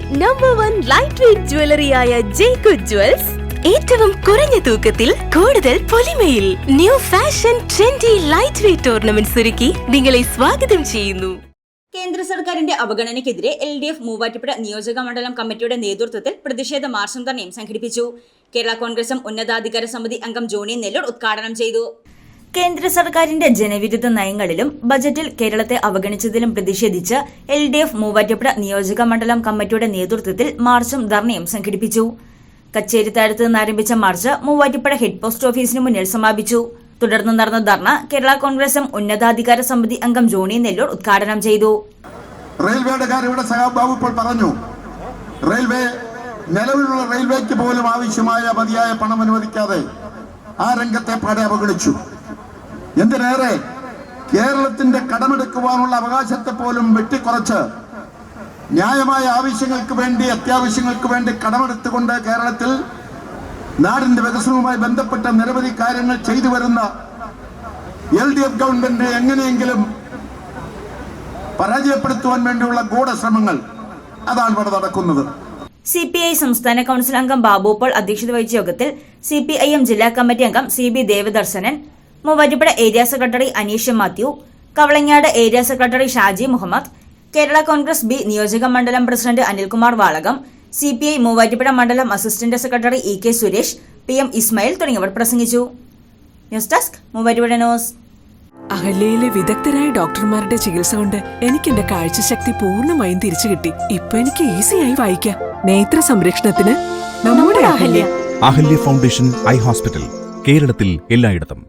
Number one light weight ജ്വല്ലറിയായ ജേക്കു jewels ഏറ്റവും കുറഞ്ഞ തൂക്കത്തിൽ കൂടുതൽ പൊലിമയിൽ new fashion trendy light weight tournament ഒരുക്കി നിങ്ങളെ സ്വാഗതം ചെയ്യുന്നു. കേന്ദ്ര സർക്കാരിന്റെ അവഗണനയ്ക്കെതിരെ എൽ ഡി എഫ് മൂവാറ്റുപുഴ നിയോജക മണ്ഡലം കമ്മിറ്റിയുടെ നേതൃത്വത്തിൽ പ്രതിഷേധ മാർച്ചും തന്നെയും സംഘടിപ്പിച്ചു. കേരള കോൺഗ്രസും ഉന്നതാധികാര സമിതി അംഗം ജോണി നെല്ലൂർ ഉദ്ഘാടനം ചെയ്തു. കേന്ദ്ര സർക്കാരിന്റെ ജനവിരുദ്ധ നയങ്ങളിലും ബജറ്റിൽ കേരളത്തെ അവഗണിച്ചതിലും പ്രതിഷേധിച്ച് എൽ ഡി എഫ് മൂവാറ്റുപുഴ നിയോജക മണ്ഡലം കമ്മിറ്റിയുടെ നേതൃത്വത്തിൽ മാർച്ചും ധർണയും സംഘടിപ്പിച്ചു. കച്ചേരിത്താഴത്ത് നിന്ന് ആരംഭിച്ച മാർച്ച് മൂവാറ്റുപുഴ ഹെഡ് പോസ്റ്റ് ഓഫീസിന് മുന്നിൽ സമാപിച്ചു. തുടർന്ന് നടന്ന ധർണ കേരള കോൺഗ്രസും ഉന്നതാധികാര സമിതി അംഗം ജോണി നെല്ലൂർ ഉദ്ഘാടനം ചെയ്തു. റെയിൽവേയുടെ കാര്യം ഇവിടെ സഹാബ് ബാബു ഇപ്പോൾ പറഞ്ഞു. റെയിൽവേ നിലവിലുള്ള റെയിൽവേക്ക് പോലും ആവശ്യമായ മതിയായ പണം അനുവദിക്കാതെ ആ രംഗത്തെ പാടെ അവഗണിച്ചു. എന്തിനേറെ കേരളത്തിന്റെ കടമെടുക്കുവാനുള്ള അവകാശത്തെ പോലും വെട്ടിക്കുറച്ച് ന്യായമായ ആവശ്യങ്ങൾക്ക് വേണ്ടി അത്യാവശ്യങ്ങൾക്ക് വേണ്ടി കടമെടുത്തുകൊണ്ട് കേരളത്തിൽ നാടിന്റെ വികസനവുമായി ബന്ധപ്പെട്ട നിരവധി കാര്യങ്ങൾ ചെയ്തു വരുന്ന എൽ ഡി എഫ് ഗവൺമെന്റിനെ എങ്ങനെയെങ്കിലും പരാജയപ്പെടുത്തുവാൻ വേണ്ടിയുള്ള ഗൂഢശ്രമങ്ങൾ അതാണ് ഇവിടെ നടക്കുന്നത്. സി പി ഐ സംസ്ഥാന കൌൺസിൽ അംഗം ബാബു പോൾ അധ്യക്ഷത വഹിച്ച യോഗത്തിൽ സി പി ഐ എം ജില്ലാ കമ്മിറ്റി അംഗം C B Devadarshanan Muvattupuzha area secretary Aneesh Mathew Kavalangad area secretary Shaji Muhammad Kerala Congress B നിയോജക മണ്ഡലം president Anilkumar Valakam C P I Muvattupuzha മണ്ഡലം assistant secretary E K Suresh P M Ismail തുടങ്ങിയവർ പ്രസംഗിച്ചു. News desk Muvattupuzha news. അഹല്യയിലെ വിദഗ്ധരായ ഡോക്ടർമാരുടെ ചികിത്സ കൊണ്ട് എനിക്ക് എന്റെ കാഴ്ചശക്തി പൂർണമായും തിരിച്ചു കിട്ടി. ഇപ്പൊ എനിക്ക് ഈസിയായി വായിക്കാം. നേത്ര സംരക്ഷണത്തിന് നമ്മുടെ Ahalya. Ahalya foundation eye hospital കേരളത്തിൽ എല്ലായിടത്തും.